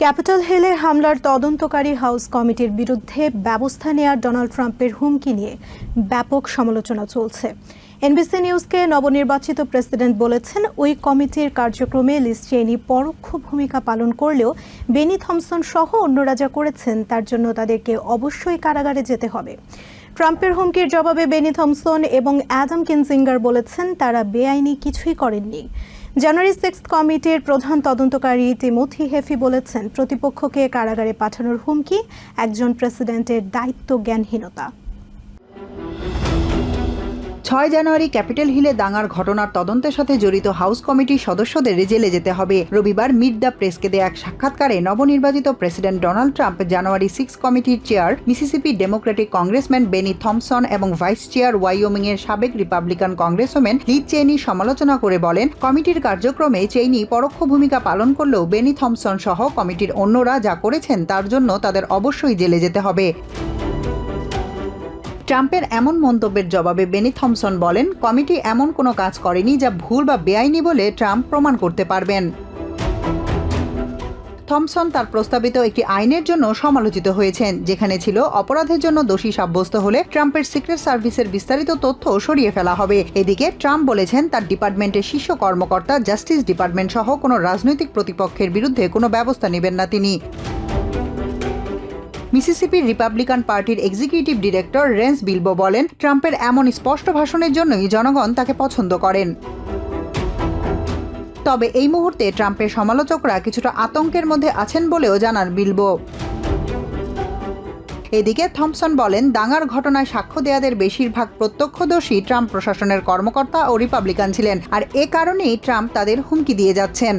Capital হিলে হামলার তদন্তকারী হাউস কমিটির বিরুদ্ধে ব্যবস্থা নেয়ার ডোনাল্ড ট্রাম্পের হুমকি নিয়ে ব্যাপক সমালোচনা চলছে। এনবিসি নিউজকে নবনির্বাচিত প্রেসিডেন্ট বলেছেন, ওই কমিটির কার্যক্রমে লিস চেনি পরোক্ষ ভূমিকা পালন করলেও বেনি থমসন সহ অন্যরা যা করেছেন, তার জন্য তাদেরকে অবশ্যই কারাগারে যেতে হবে। ট্রাম্পের হুমকির জবাবে বেনি থমসন এবং অ্যাডাম কিনজিঙ্গার বলেছেন, তারা বেআইনি কিছুই করেননি। জানুয়ারি সিক্স কমিটির প্রধান তদন্তকারী টিমোথি হেফি বলেছেন, প্রতিপক্ষকে কারাগারে পাঠানোর হুমকি, একজন প্রেসিডেন্টের দায়িত্ব জ্ঞানহীনতা ছয় জানুয়ারি ক্যাপিটাল হিলে দাঙ্গার ঘটনার তদন্তের সাথে জড়িত হাউস কমিটির সদস্যদের জেলে যেতে হবে। রবিবার মিড দ্য প্রেসকে দেয়া এক সাক্ষাৎকারে নবনির্বাচিত president Donald Trump January six কমিটির chair, Mississippi Democratic congressman Benny Thompson এবং ভাইস চেয়ার ওয়াইওমিং এর সাবেক রিপাবলিকান কংগ্রেসম্যান লিড চেইনি সমালোচনা করে বলেন, কমিটির কার্যক্রমে চেইনি পরোক্ষ ভূমিকা পালন করলেও বেনি থমসন সহ কমিটির অন্যরা যা করেছেন তার জন্য তাদের অবশ্যই জেলে যেতে হবে। ট্রাম্পের এমন মন্তব্যের জবাবে বেনি থমসন বলেন, কমিটি এমন কোনো কাজ করেনি যা ভুল বা বেআইনি বলে ট্রাম্প প্রমাণ করতে পারবেন। থমসন তার প্রস্তাবিত একটি আইনের জন্য সমালোচিত হয়েছেন, যেখানে ছিল অপরাধের জন্য দোষী সাব্যস্ত হলে ট্রাম্পের সিক্রেট সার্ভিসের বিস্তারিত তথ্য সরিয়ে ফেলা হবে। এদিকে ট্রাম্প বলেছেন, তার ডিপার্টমেন্টের শীর্ষ কর্মকর্তা, জাস্টিস ডিপার্টমেন্ট সহ কোনো রাজনৈতিক প্রতিপক্ষের বিরুদ্ধে কোনো ব্যবস্থা নেবেন না তিনি। মিসিসিপির রিপাবলিকান পার্টির এক্সিকিউটিভ ডিরেক্টর রেন্স বিলবো বলেন, ট্রাম্পের এমন স্পষ্ট ভাষণের জন্যই জনগণ তাকে পছন্দ করেন। তবে এই মুহূর্তে ট্রাম্পের সমালোচকরা কিছুটা আতঙ্কের মধ্যে আছেন বলেও জানান বিলবো। এদিকে থমসন বলেন, দাঙ্গার ঘটনায় সাক্ষ্য দেয়াদের বেশিরভাগ প্রত্যক্ষদর্শী ট্রাম্প প্রশাসনের কর্মকর্তা ও রিপাবলিকান ছিলেন, আর এ কারণেই ট্রাম্প তাদের হুমকি দিয়ে যাচ্ছেন।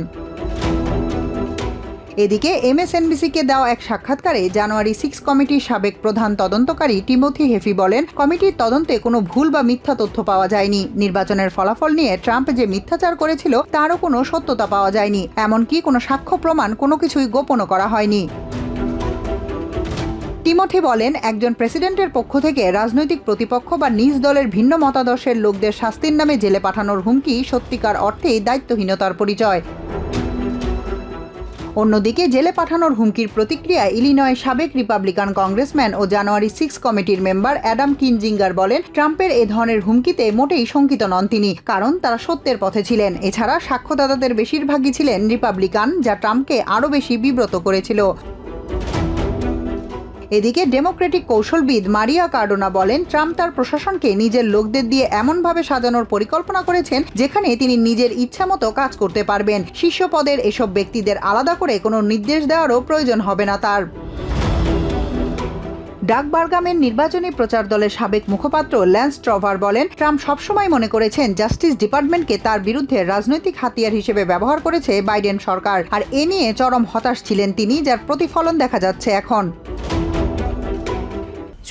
এদিকে এমএসএনবিসিকে দেওয়া এক সাক্ষাৎকারে জানুয়ারি সিক্স কমিটির সাবেক প্রধান তদন্তকারী টিমোথি হেফি বলেন, কমিটির তদন্তে কোনো ভুল বা মিথ্যা তথ্য পাওয়া যায়নি। নির্বাচনের ফলাফল নিয়ে ট্রাম্প যে মিথ্যাচার করেছিল, তারও কোনো সত্যতা পাওয়া যায়নি। এমনকি কোনো সাক্ষ্য প্রমাণ কোনো কিছুই গোপনও করা হয়নি। টিমোথি বলেন, একজন প্রেসিডেন্টের পক্ষ থেকে রাজনৈতিক প্রতিপক্ষ বা নিজ দলের ভিন্ন মতাদর্শের লোকদের শাস্তির নামে জেলে পাঠানোর হুমকি সত্যিকার অর্থেই দায়িত্বহীনতার পরিচয়। অন্যদিকে জেলে পাঠানোর হুমকির প্রতিক্রিয়া ইলিনয় সাবেক রিপাবলিকান কংগ্রেসম্যান ও জানুয়ারি সিক্স কমিটির মেম্বার অ্যাডাম কিনজিঙ্গার বলেন, ট্রাম্পের এ ধরনের হুমকিতে মোটেই শঙ্কিত নন তিনি, কারণ তারা সত্যের পথে ছিলেন। এছাড়া সাক্ষ্যদাতাদের বেশিরভাগই ছিলেন রিপাবলিকান, যা ট্রাম্পকে আরও বেশি বিব্রত করেছিল। এদিকে ডেমোক্রেটিক কৌশলবিদ মারিয়া কার্ডোনা বলেন, ট্রাম্প তার প্রশাসনকে নিজের লোকদের দিয়ে এমনভাবে সাজানোর পরিকল্পনা করেছেন যেখানে তিনি নিজের ইচ্ছামতো কাজ করতে পারবেন। শীর্ষ পদের এসব ব্যক্তিদের আলাদা করে কোনো নির্দেশ দেওয়ারও প্রয়োজন হবে না তার। ডাকবার্গামের নির্বাচনী প্রচার দলের সাবেক মুখপাত্র ল্যান্স ট্রভার বলেন, ট্রাম্প সবসময় মনে করেছেন জাস্টিস ডিপার্টমেন্টকে তার বিরুদ্ধে রাজনৈতিক হাতিয়ার হিসেবে ব্যবহার করেছে বাইডেন সরকার। আর এ নিয়ে চরম হতাশ ছিলেন তিনি, যার প্রতিফলন দেখা যাচ্ছে এখন।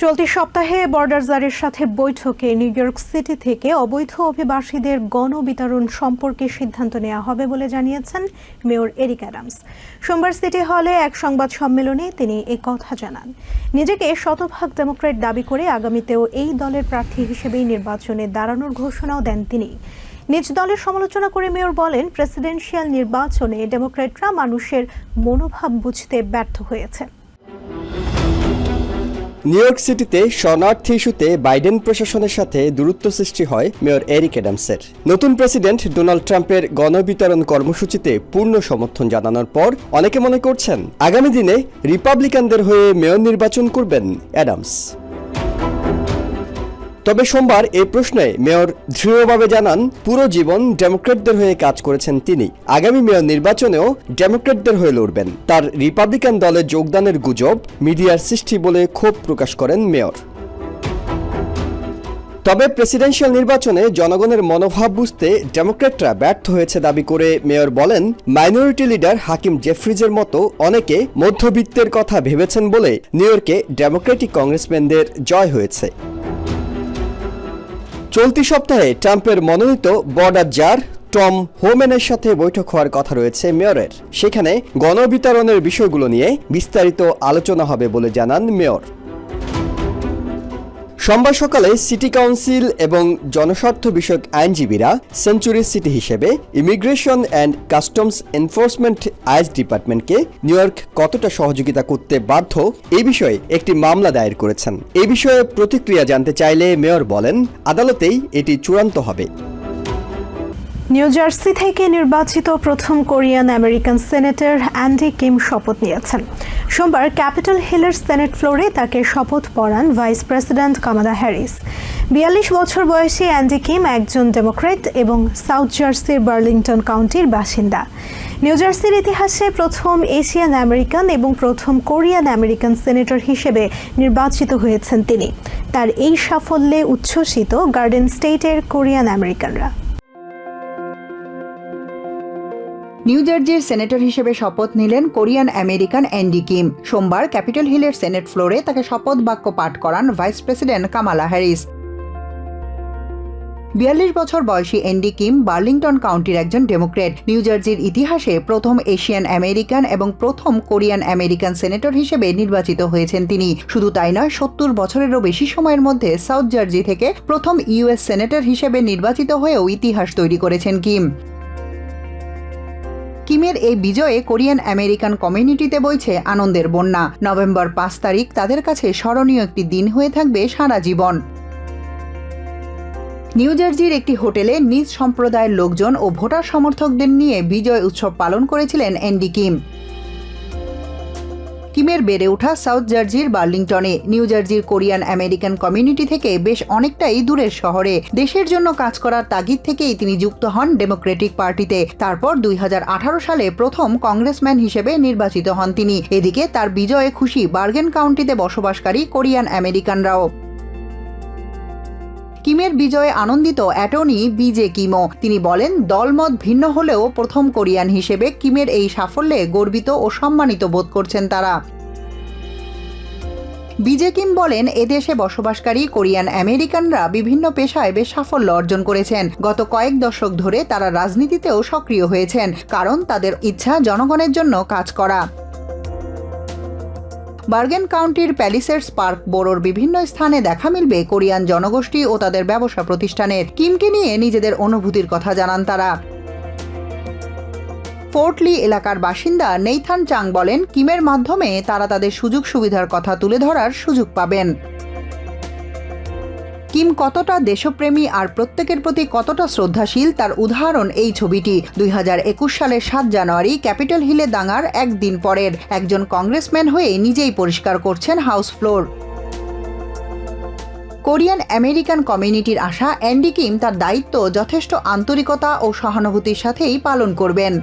চলতি সপ্তাহে বর্ডারজারের সাথে বৈঠকে নিউ ইয়র্ক সিটি থেকে অবৈধ অভিবাসীদের গণবিতরণ সম্পর্কে সিদ্ধান্ত নেওয়া হবে বলে জানিয়েছেন মেয়র এরিক অ্যাডামস। সোমবার সিটি হলে এক সংবাদ সম্মেলনে তিনি এ কথা জানান। নিজেকে শতভাগ ডেমোক্রেট দাবি করে আগামীতেও এই দলের প্রার্থী হিসেবেই নির্বাচনে দাঁড়ানোর ঘোষণাও দেন তিনি। নিজ দলের সমালোচনা করে মেয়র বলেন, প্রেসিডেন্সিয়াল নির্বাচনে ডেমোক্রেটরা মানুষের মনোভাব বুঝতে ব্যর্থ হয়েছে। নিউ ইয়র্ক সিটিতে শরণার্থী ইস্যুতে বাইডেন প্রশাসনের সাথে দূরত্ব সৃষ্টি হয় মেয়র এরিক অ্যাডামসের। নতুন প্রেসিডেন্ট ডোনাল্ড ট্রাম্পের গণবিতরণ কর্মসূচিতে পূর্ণ সমর্থন জানানোর পর অনেকে মনে করছেন, আগামী দিনে রিপাবলিকানদের হয়ে মেয়র নির্বাচন করবেন অ্যাডামস। তবে সোমবার এই প্রশ্নে মেয়র দৃঢ়ভাবে জানান, পুরো জীবন ডেমোক্রেটদের হয়ে কাজ করেছেন তিনি। আগামী মেয়র নির্বাচনেও ডেমোক্রেটদের হয়ে লড়বেন। তার রিপাবলিকান দলে যোগদানের গুজব মিডিয়ার সৃষ্টি বলে ক্ষোভ প্রকাশ করেন মেয়র। তবে প্রেসিডেন্সিয়াল নির্বাচনে জনগণের মনোভাব বুঝতে ডেমোক্রেটরা ব্যর্থ হয়েছে দাবি করে মেয়র বলেন, মাইনরিটি লিডার হাকিম জেফ্রিজের মতো অনেকে মধ্যবিত্তের কথা ভেবেছেন বলে নিউ ইয়র্কে ডেমোক্রেটিক কংগ্রেসম্যানদের জয় হয়েছে। চলতি সপ্তাহে ট্রাম্পের মনোনীত বর্ডার জার টম হোমেনের সাথে বৈঠক হওয়ার কথা রয়েছে মেয়রের। সেখানে গণবিতরণের বিষয়গুলো নিয়ে বিস্তারিত আলোচনা হবে বলে জানান মেয়র। সোমবার সকালে সিটি কাউন্সিল এবং জনস্বার্থ বিষয়ক আইনজীবীরা সেঞ্চুরি সিটি হিসেবে immigration and customs enforcement ICE ডিপার্টমেন্টকে নিউ ইয়র্ক কতটা সহযোগিতা করতে বাধ্য এ বিষয়ে একটি মামলা দায়ের করেছেন। এ বিষয়ে প্রতিক্রিয়া জানতে চাইলে মেয়র বলেন, আদালতেই এটি চূড়ান্ত হবে। নিউ জার্সি থেকে নির্বাচিত প্রথম Korean American senator Andy Kim শপথ নিয়েছেন। সোমবার ক্যাপিটাল হিলের সেনেট ফ্লোরে তাকে শপথ পড়ান ভাইস প্রেসিডেন্ট কামালা হ্যারিস। বিয়াল্লিশ বছর বয়সী অ্যান্ডি কিম একজন ডেমোক্রেট এবং সাউথ জার্সির বার্লিংটন কাউন্টির বাসিন্দা। নিউ জার্সির ইতিহাসে প্রথম এশিয়ান আমেরিকান এবং প্রথম কোরিয়ান আমেরিকান সেনেটর হিসেবে নির্বাচিত হয়েছেন তিনি। তার এই সাফল্যে উচ্ছ্বসিত গার্ডেন স্টেটের কোরিয়ান আমেরিকানরা। নিউ জার্জির সেনেটর হিসেবে শপথ নিলেন কোরিয়ান আমেরিকান অ্যান্ডি কিম। সোমবার ক্যাপিটাল হিলের সেনেট ফ্লোরে তাকে শপথ বাক্য পাঠ করান ভাইস প্রেসিডেন্ট কামালা হ্যারিস। বিয়াল্লিশ বছর বয়সী এন্ডি কিম বার্লিংটন কাউন্টির একজন ডেমোক্রেট নিউ জার্জির ইতিহাসে প্রথম এশিয়ান আমেরিকান এবং প্রথম কোরিয়ান আমেরিকান সেনেটর হিসেবে নির্বাচিত হয়েছেন তিনি। শুধু তাই নয়, সত্তর বছরেরও বেশি সময়ের মধ্যে সাউথ জার্জি থেকে প্রথম ইউএস সেনেটর হিসেবে নির্বাচিত হয়েও ইতিহাস তৈরি করেছেন কিম। কিমের এই বিজয়ে কোরিয়ান আমেরিকান কমিউনিটিতে বইছে আনন্দের বন্যা। নভেম্বর পাঁচ তারিখ তাদের কাছে স্মরণীয় একটি দিন হয়ে থাকবে সারা জীবন। নিউ জার্জির একটি হোটেলে নিজ সম্প্রদায়ের লোকজন ও ভোটার সমর্থকদের নিয়ে বিজয় উৎসব পালন করেছিলেন এন্ডি কিম। কিমের বেড়ে ওঠা সাউথ জার্জির বার্লিংটনে। নিউ জার্জির কোরিয়ান আমেরিকান কমিউনিটি থেকে বেশ অনেকটাই দূরের শহরে। দেশের জন্য কাজ করার তাগিদ থেকেই তিনি যুক্ত হন ডেমোক্রেটিক পার্টিতে। তারপর দুই হাজার আঠারো সালে প্রথম কংগ্রেসম্যান হিসেবে নির্বাচিত হন তিনি। এদিকে তার বিজয়ে খুশি বার্গেন কাউন্টিতে বসবাসকারী কোরিয়ান আমেরিকানরাও। কিমের বিজয়ে আনন্দিত অ্যাটর্নি বিজে কিমো। তিনি বলেন, দলমত ভিন্ন হলেও প্রথম কোরিয়ান হিসেবে কিমের এই সাফল্যে গর্বিত ও সম্মানিত বোধ করছেন তারা। বিজে কিম বলেন এদেশে বসবাসকারী কোরিয়ান আমেরিকানরা বিভিন্ন পেশায় বেশ সাফল্য অর্জন করেছেন। গত কয়েক দশক ধরে তারা রাজনীতিতেও সক্রিয় হয়েছেন, কারণ তাদের ইচ্ছা জনগণের জন্য কাজ করা। বার্গেন কাউন্টির প্যালিসেটস পার্ক বোরোর বিভিন্ন স্থানে দেখা মিলবে কোরিয়ান জনগোষ্ঠী ও তাদের ব্যবসা প্রতিষ্ঠানের। কিমকে নিয়ে নিজেদের অনুভূতির কথা জানান তারা। ফোর্টলি এলাকার বাসিন্দা নেইথান চাং বলেন, কিমের মাধ্যমে তারা তাদের সুযোগ সুবিধার কথা তুলে ধরার সুযোগ পাবেন। কিম কতটা দেশপ্রেমী আর প্রত্যেকের প্রতি কতটা শ্রদ্ধাশীল তার উদাহরণ এই ছবিটি। দুই হাজার একুশ সালের সাত জানুয়ারি ক্যাপিটাল হিলে দাঙ্গার একদিন পরের একজন কংগ্রেসম্যান হয়ে নিজেই পরিষ্কার করছেন হাউস ফ্লোর। কোরিয়ান আমেরিকান কমিউনিটির আশা, অ্যান্ডি কিম তার দায়িত্ব যথেষ্ট আন্তরিকতা ও সহানুভূতির সাথেই পালন করবেন।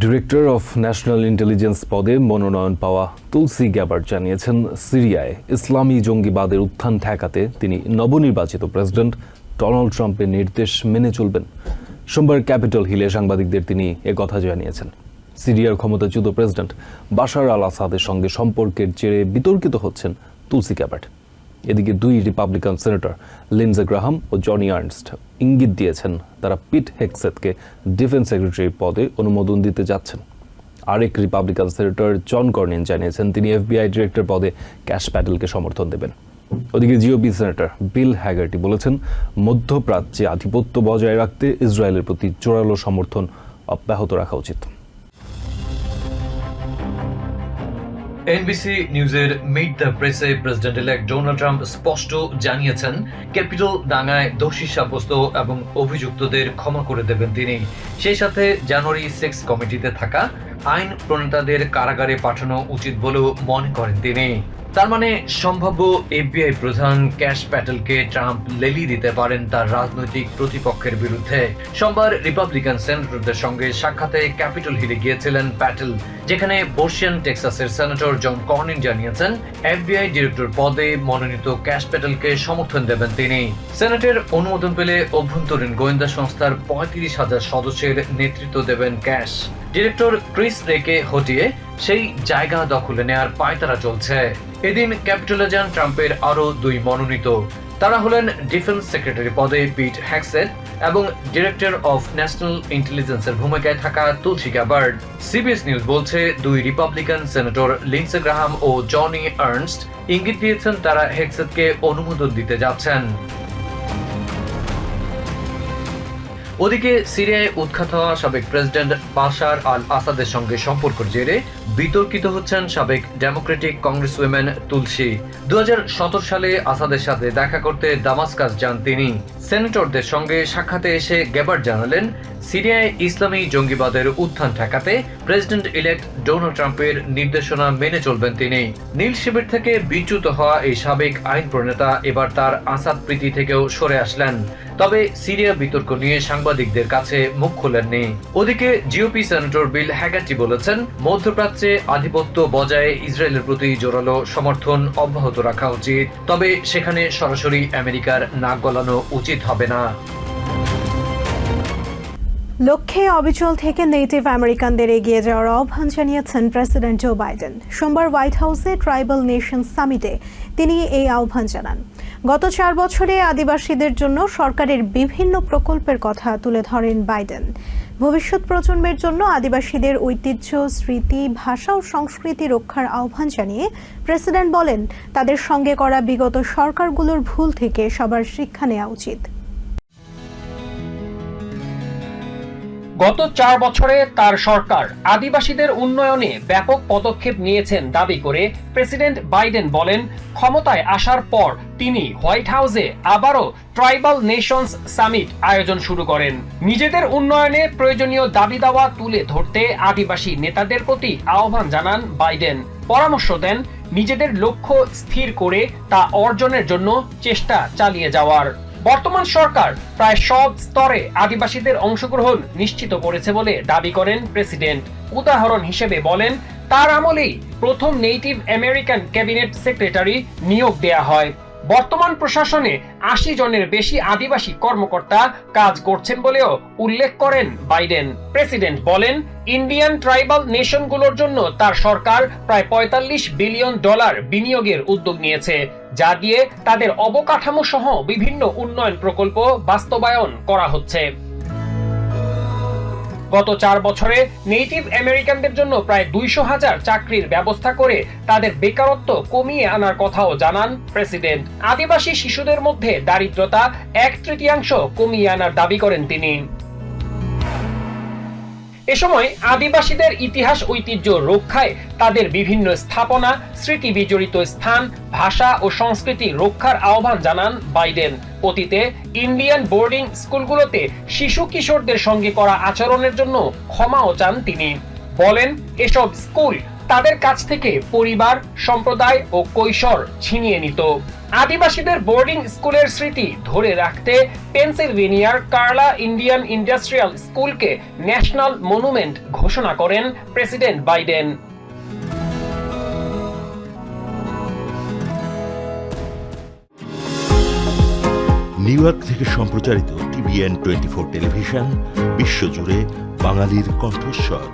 ডিরেক্টর অফ ন্যাশনাল ইন্টেলিজেন্স পদে মনোনয়ন পাওয়া তুলসি গ্যাবার্ট জানিয়েছেন সিরিয়ায় ইসলামী জঙ্গিবাদের উত্থান ঠেকাতে তিনি নবনির্বাচিত প্রেসিডেন্ট। ডোনাল্ড ট্রাম্পের নির্দেশ মেনে চলবেন। সোমবার ক্যাপিটাল হিলে সাংবাদিকদের তিনি একথা জানিয়েছেন। সিরিয়ার ক্ষমতাচ্যুত প্রেসিডেন্ট বাশার আল আসাদের সঙ্গে সম্পর্কের জেরে বিতর্কিত হচ্ছেন তুলসি গ্যাবার্ট। এদিকে দুই রিপাবলিকান সেনেটর লিনজে গ্রাহাম ও জনি আর্নস্ট ইঙ্গিত দিয়েছেন তারা পিট হেক্সেতকে ডিফেন্স সেক্রেটারি পদে অনুমোদন দিতে যাচ্ছেন। আরেক রিপাবলিকান সেনেটর জন কর্নিন জানিয়েছেন, তিনি এফবিআই ডিরেক্টর পদে ক্যাশ প্যাটেলকে সমর্থন দেবেন। ওদিকে জিওপি সেনেটর বিল হ্যাগার্টি বলেছেন, মধ্যপ্রাচ্যে আধিপত্য বজায় রাখতে ইসরায়েলের প্রতি জোরালো সমর্থন অব্যাহত রাখা উচিত। এনবিসি নিউজের মিট দ্য প্রেসে প্রেসিডেন্ট ইলেক্ট ডোনাল্ড ট্রাম্প স্পষ্ট জানিয়েছেন ক্যাপিটাল দাঙ্গায় দোষী সাব্যস্ত এবং অভিযুক্তদের ক্ষমা করে দেবেন তিনি। সেই সাথে জানুয়ারি সিক্স কমিটিতে থাকা আইন প্রণেতাদের কারাগারে পাঠানো উচিত বলেও মনে করেন তিনি। তার মানে সম্ভাব্য এফবিআই প্রধান ক্যাশ প্যাটেলকে ট্রাম্প লেলি দিতে পারেন তার রাজনৈতিক প্রতিপক্ষের বিরুদ্ধে। সোমবার রিপাবলিকান সেনেটরদের সঙ্গে সাক্ষাতে ক্যাপিটাল হিলে গিয়েছিলেন প্যাটেল, যেখানে বর্ষিয়ান টেক্সাসের সেনেটর জন কর্নিন জানিয়েছেন, এফবিআই ডিরেক্টর পদে মনোনীত ক্যাশ প্যাটেলকে সমর্থন দেবেন তিনি। সেনেটের অনুমোদন পেলে অভ্যন্তরীণ গোয়েন্দা সংস্থার পঁয়ত্রিশ হাজার সদস্যের নেতৃত্ব দেবেন ক্যাশ। ডিরেক্টর ক্রিস রেকে হটিয়ে সেই জায়গা দখলে নেয়ার পায়তারা চলছে। এদিন ক্যাপিটালে যান ট্রাম্পের আরও দুই মনোনীত। তারা হলেন ডিফেন্স সেক্রেটারি পদে পিট হ্যাকসেট এবং ডিরেক্টর অফ ন্যাশনাল ইন্টেলিজেন্সের ভূমিকায় থাকা তুলসী গ্যাবার্ড সিবিএস নিউজ বলছে, দুই রিপাবলিকান সেনেটর লিন্সে গ্রাহাম ও জনি আর্নস্ট ইঙ্গিত দিয়েছেন তারা হেক্সেটকে অনুমোদন দিতে যাচ্ছেন। ওদিকে সিরিয়ায় উৎখাত হওয়া সাবেক প্রেসিডেন্ট বাশার আল আসাদের সঙ্গে সম্পর্কের জেরে বিতর্কিত হচ্ছেন সাবেক ডেমোক্রেটিক কংগ্রেস উইমেন তুলসী। দু হাজার সতেরো সালে আসাদের সাথে দেখা করতে দামাস্কাস যান তিনি। সেনেটরদের সঙ্গে সাক্ষাতে এসে গেবার জানালেন সিরিয়ায় ইসলামী জঙ্গিবাদের উত্থান ঠেকাতে প্রেসিডেন্ট ইলেক্ট ডোনাল্ড ট্রাম্পের নির্দেশনা মেনে চলবেন তিনি। নীল শিবির থেকে বিচ্যুত হওয়া এই সাবেক আইন প্রণেতা এবার তার আসাদ প্রীতি থেকেও সরে আসলেন। তবে সিরিয়া বিতর্ক নিয়ে সাংবাদিকদের কাছে মুখ খোলেননি। ওদিকে জিওপি সেনেটর বিল হ্যাগাটি বলেছেন, মধ্যপ্রাচ্যে আধিপত্য বজায় ইসরায়েলের প্রতি জোরালো সমর্থন অব্যাহত রাখা উচিত, তবে সেখানে সরাসরি আমেরিকার নাক গলানো উচিত হবে না। লক্ষ্যে অবিচল থেকে নেটিভ আমেরিকানদের এগিয়ে যাওয়ার আহ্বান জানিয়েছেন প্রেসিডেন্ট জো বাইডেন। সোমবার হোয়াইট হাউসে ট্রাইবাল নেশন সামিটে তিনি এই আহ্বান জানান। গত চার বছরে আদিবাসীদের জন্য সরকারের বিভিন্ন প্রকল্পের কথা তুলে ধরেন বাইডেন। ভবিষ্যৎ প্রজন্মের জন্য আদিবাসীদের ঐতিহ্য, স্মৃতি, ভাষা ও সংস্কৃতি রক্ষার আহ্বান জানিয়ে প্রেসিডেন্ট বলেন, তাদের সঙ্গে করা বিগত সরকারগুলোর ভুল থেকে সবার শিক্ষা নেওয়া উচিত। গত চার বছরে তার সরকার আদিবাসীদের উন্নয়নে ব্যাপক পদক্ষেপ নিয়েছেন দাবি করে প্রেসিডেন্ট বাইডেন বলেন, ক্ষমতায় আসার পর তিনি হোয়াইট হাউসে আবারও ট্রাইবাল নেশনস সামিট আয়োজন শুরু করেন। নিজেদের উন্নয়নে প্রয়োজনীয় দাবি দাওয়া তুলে ধরতে আদিবাসী নেতাদের প্রতি আহ্বান জানান বাইডেন। পরামর্শ দেন, নিজেদের লক্ষ্য স্থির করে তা অর্জনের জন্য চেষ্টা চালিয়ে যাওয়ার। বর্তমান সরকার প্রায় সব স্তরে আদিবাসীদের অংশগ্রহণ নিশ্চিত করেছে বলে দাবি করেন প্রেসিডেন্ট। উদাহরণ হিসেবে বলেন, তার আমলেই প্রথম নেটিভ আমেরিকান ক্যাবিনেট সেক্রেটারি নিয়োগ দেয়া হয়। বর্তমান প্রশাসনে আশি জনের বেশি আদিবাসী কর্মকর্তা কাজ করছেন বলেও উল্লেখ করেন বাইডেন। প্রেসিডেন্ট বলেন, ইন্ডিয়ান ট্রাইবাল নেশনগুলোর জন্য তার সরকার প্রায় পঁয়তাল্লিশ বিলিয়ন ডলার বিনিয়োগের উদ্যোগ নিয়েছে। যা দিয়ে তাদের অবকাঠামো সহ বিভিন্ন উন্নয়ন প্রকল্প বাস্তবায়ন করা হচ্ছে। গত চার বছরে নেটিভ আমেরিকানদের জন্য প্রায় দুইশো হাজার চাকরির ব্যবস্থা করে তাদের বেকারত্ব কমিয়ে আনার কথাও জানান প্রেসিডেন্ট। আদিবাসী শিশুদের মধ্যে দারিদ্রতা এক তৃতীয়াংশ কমিয়ে আনার দাবি করেন তিনি। এ সময় আদিবাসীদের ইতিহাস, ঐতিহ্য রক্ষায় তাদের বিভিন্ন স্থাপনা, স্মৃতি বিজড়িত স্থান, ভাষা ও সংস্কৃতি রক্ষার আহ্বান জানান বাইডেন। অতীতে ইন্ডিয়ান বোর্ডিং স্কুলগুলোতে শিশু কিশোরদের সঙ্গে করা আচরণের জন্য ক্ষমাও চান তিনি। বলেন, এসব স্কুল তাদের কাছ থেকে পরিবার, সম্প্রদায় ও কৈশোর ছিনিয়ে নিত। আদিবাসীদের বোর্ডিং স্কুলের স্মৃতি ধরে রাখতে পেনসিলভেনিয়ার কার্লা ইন্ডিয়ান ইন্ডাস্ট্রিয়াল স্কুলকে ন্যাশনাল মনুমেন্ট ঘোষণা করেন প্রেসিডেন্ট বাইডেন। নিউ ইয়র্ক থেকে সম্প্রচারিত টিভিএন টোয়েন্টি ফোর টেলিভিশন, বিশ্বজুড়ে বাঙালির কণ্ঠস্বর।